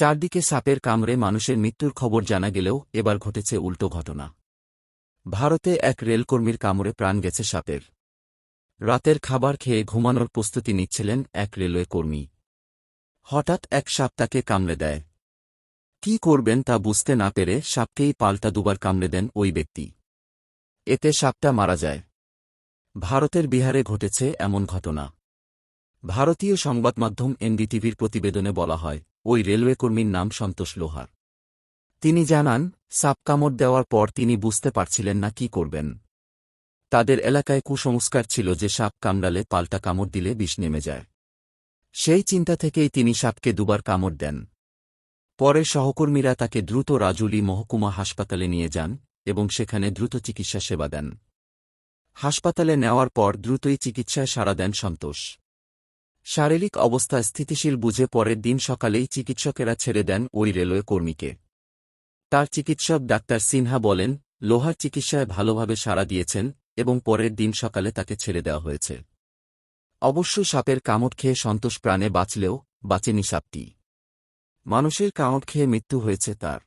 চারদিকে সাপের কামড়ে মানুষের মৃত্যুর খবর জানা গেলেও এবার ঘটেছে উল্টো ঘটনা। ভারতে এক রেলকর্মীর কামড়ে প্রাণ গেছে সাপের। রাতের খাবার খেয়ে ঘুমানোর প্রস্তুতি নিচ্ছিলেন এক রেলওয়ে কর্মী। হঠাৎ এক সাপ তাকে কামড়ে দেয়। কি করবেন তা বুঝতে না পেরে সাপকেই পাল্টা দুবার কামড়ে দেন ওই ব্যক্তি। এতে সাপটা মারা যায়। ভারতের বিহারে ঘটেছে এমন ঘটনা। ভারতীয় সংবাদমাধ্যম এনডিটিভির প্রতিবেদনে বলা হয় ওই রেলওয়ে কর্মীর নাম সন্তোষ লোহার। তিনি জানান, সাপ কামড় দেওয়ার পর তিনি বুঝতে পারছিলেন না কি করবেন। তাদের এলাকায় কুসংস্কার ছিল যে সাপ কামড়ালে পাল্টা কামড় দিলে বিষ নেমে যায়। সেই চিন্তা থেকেই তিনি সাপকে দুবার কামড় দেন। পরে সহকর্মীরা তাকে দ্রুত রাজুলি মহকুমা হাসপাতালে নিয়ে যান এবং সেখানে দ্রুত চিকিৎসা সেবা দেন। হাসপাতালে নেওয়ার পর দ্রুতই চিকিৎসায় সাড়া দেন সন্তোষ। শারীরিক অবস্থা স্থিতিশীল বুঝে পরের দিন সকালেই চিকিৎসকেরা ছেড়ে দেন ওই রেলওয়ে কর্মীকে। তার চিকিৎসক ডাক্তার সিনহা বলেন, লোহার চিকিৎসায় ভালোভাবে সাড়া দিয়েছেন এবং পরের দিন সকালে তাকে ছেড়ে দেওয়া হয়েছে। অবশ্য সাপের কামড় খেয়ে সন্তোষ প্রাণে বাঁচলেও বাঁচেনি সাপটি। মানুষের কামড় খেয়ে মৃত্যু হয়েছে তার।